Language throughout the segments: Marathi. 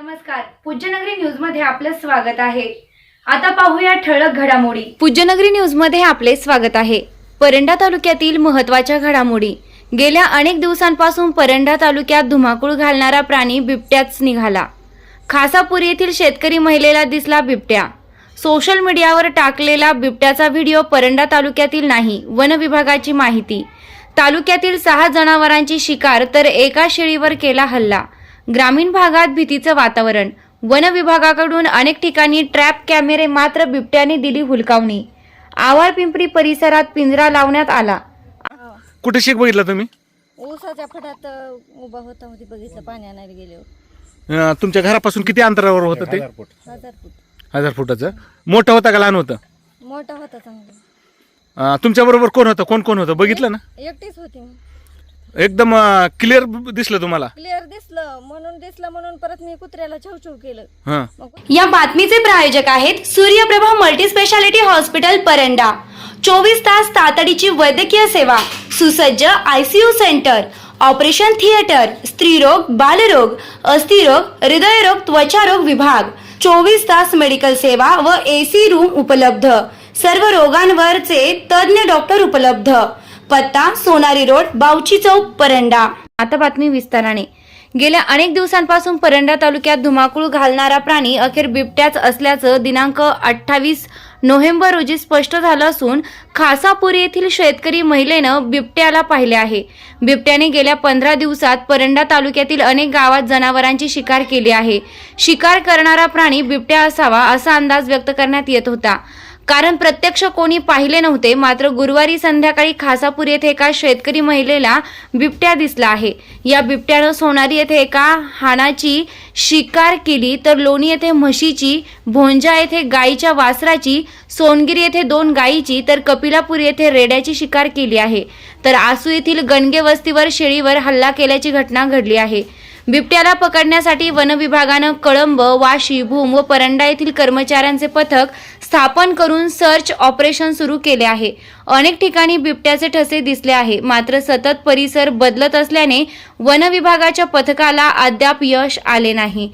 नमस्कार. पूज्यनगरी न्यूजमध्ये आपलं स्वागत आहे. आता पाहूया ठळक घडामोडी. पूज्यनगरी न्यूजमध्ये आपले स्वागत आहे. परंडा तालुक्यातील महत्त्वाच्या घडामोडी. गेल्या अनेक दिवसांपासून परंडा तालुक्यात धुमाकूळ घालणारा प्राणी बिबट्याच निघाला. खासापूर येथील शेतकरी महिलेला दिसला बिबट्या. सोशल मीडियावर टाकलेला बिबट्याचा व्हिडिओ परंडा तालुक्यातील नाही वन विभागाची माहिती. तालुक्यातील सहा जनावरांची शिकार तर एका शेळीवर केला हल्ला. ग्रामीण भागात भीतीचं वातावरण. वन विभागाकडून अनेक ठिकाणी ट्रॅप कॅमेरे मात्र बिबट्याने दिली हुलकावणी. आवार पिंपरी परिसरात पिंजरा लावण्यात आला. कुठे शेक बघितला तुम्ही? ऊसाच्या फडात अ, उभा होता होती बघितलं पाणी आणायला गेल्यावर. अं, तुमच्या घरापासून किती अंतरावर होतं ते? हजार फूट. हजार फुटाचं. मोठं होतं का लहान होतं? मोठा होता चांगला. अं, तुमच्या बरोबर कोण होतं? कोण कोण होतं? बघितलं ना? एकटीच होती मी. एकदम क्लिअर दिसलं तुम्हाला? क्लिअर दिसलं. म्हणून दिसलं म्हणून परत मी कुत्र्याला छवछव केलं. हां. या बातमीचे प्रायोजक आहेत Suryaprabha multi speciality hospital Paranda. चोवीस तास तातडीची वैद्यकीय सेवा सुसज्ज आयसीयू सेंटर ऑपरेशन थिएटर स्त्रीरोग बालरोग अस्थिरोग हृदयरोग त्वचारोग विभाग. चोवीस तास मेडिकल सेवा व एसी रूम उपलब्ध. सर्व रोगांवरचे तज्ज्ञ डॉक्टर उपलब्ध. पत्ता सोनारी रोड बावची चौक परंडा. आता बातमी विस्ताराने. गेल्या अनेक दिवसांपासून परंडा तालुक्यात धुमाकूळ घालणारा प्राणी अखेर बिबट्याच असल्याचं दिनांक अठ्ठावीस नोव्हेंबर रोजी स्पष्ट झालं असून खासापूर येथील शेतकरी महिलेनं बिबट्याला पाहिले आहे. बिबट्याने गेल्या पंधरा दिवसात परंडा तालुक्यातील अनेक गावात जनावरांची शिकार केली आहे. शिकार करणारा प्राणी बिबट्या असावा असा अंदाज व्यक्त करण्यात येत होता. कारण प्रत्यक्ष कोणी पाहिले नव्हते मात्र गुरुवारी संध्याकाळी खासापूर येथे एका शेतकरी महिलेला बिबट्या दिसला आहे. या बिबट्यानं सोनारी येथे एका हाणाची शिकार केली तर लोणी येथे म्हशीची भोंजा येथे गायीच्या वासराची सोनगिरी येथे दोन गायीची तर कपिलापूर येथे रेड्याची शिकार केली आहे. तर आसू येथील गणगे वस्तीवर शेळीवर हल्ला केल्याची घटना घडली आहे. बिबट्याला पकडण्यासाठी वन विभागानं कळंब वाशी भूम व परंडा येथील कर्मचाऱ्यांचे पथक स्थापन करून सर्च ऑपरेशन सुरू केले आहे. अनेक ठिकाणी बिबट्याचे ठसे दिसले आहे. मात्र सतत परिसर बदलत असल्याने वन विभागाच्या पथकाला अद्याप यश आले नाही.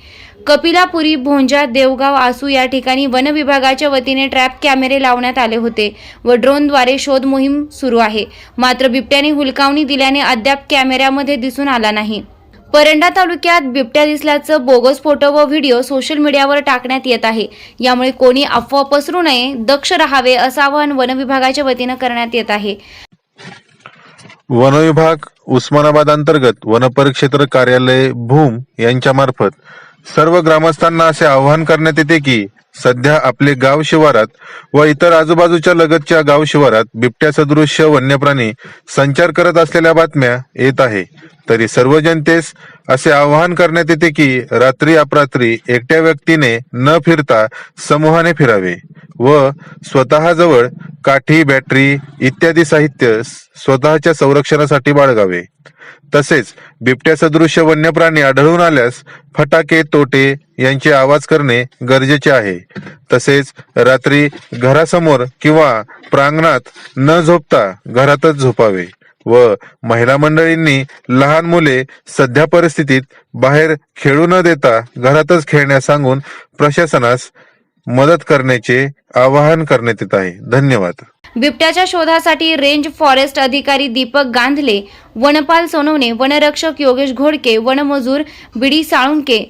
कपिलापुरी भोंजा देवगाव आसू या ठिकाणी वन विभागाच्या वतीने ट्रॅप कॅमेरे लावण्यात आले होते व ड्रोनद्वारे शोध मोहीम सुरू आहे. मात्र बिबट्याने हुलकावणी दिल्याने अद्याप कॅमेऱ्यामध्ये दिसून आला नाही. परंडा तालुक्यात बिबट्या दिसल्याचं बोगस फोटो व व्हिडिओ सोशल मीडियावर टाकण्यात येत आहे. यामुळे कोणी अफवा पसरू नये दक्ष राहावे असं आवाहन वन विभागाच्या वतीनं करण्यात येत आहे. वनविभाग उस्मानाबाद अंतर्गत वनपरिक्षेत्र कार्यालय भूम यांच्या मार्फत सर्व ग्रामस्थांना असे आवाहन करण्यात येते की सध्या आपले गाव शिवारात व इतर आजूबाजूच्या लगतच्या गाव शिवारात बिबट्या सदृश्य वन्यप्राणी संचार करत असलेल्या बातम्या येत आहे. तरी सर्व जनतेस असे आवाहन करण्यात येते की रात्री अपरात्री एकट्या व्यक्तीने न फिरता समूहाने फिरावे व स्वतःजवळ काठी बॅटरी इत्यादी साहित्य स्वतःच्या संरक्षणासाठी बाळगावे. तसेच बिबट्या सदृश वन्य प्राणी आढळून आल्यास फटाके तोटे यांचे आवाज करणे गरजेचे आहे. तसेच रात्री घरासमोर किंवा प्रांगणात न झोपता घरातच झोपावे व महिला मंडळींनी लहान मुले सध्या परिस्थितीत बाहेर खेळू न देता घरातच खेळण्यास सांगून प्रशासनास मदत करण्याचे आवाहन करण्यात येत आहे. धन्यवाद. बिबट्याच्या शोधासाठी रेंज फॉरेस्ट अधिकारी दीपक गांधले वनपाल सोनवणे वनरक्षक योगेश घोडके वनमजूर बिडी साळुंके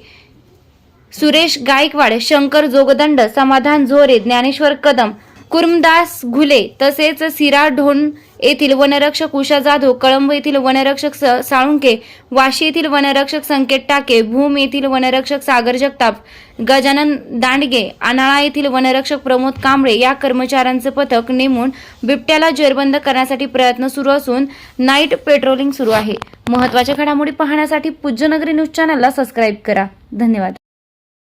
सुरेश गायकवाड शंकर जोगदंड समाधान झोरे ज्ञानेश्वर कदम कुर्मदास घुले तसेच सिरा ढोण येथील वनरक्षक उषा जाधव कळंब येथील वनरक्षक स- साळुंके वाशी येथील वनरक्षक संकेत टाके भूम येथील वनरक्षक सागर जगताप गजानन दांडगे आनाळा येथील वनरक्षक प्रमोद कांबळे या कर्मचाऱ्यांचं पथक नेमून बिबट्याला जेरबंद करण्यासाठी प्रयत्न सुरू असून नाईट पेट्रोलिंग सुरू आहे. महत्त्वाच्या घडामोडी पाहण्यासाठी पूज्यनगरी न्यूज चॅनलला सबस्क्राईब करा. धन्यवाद.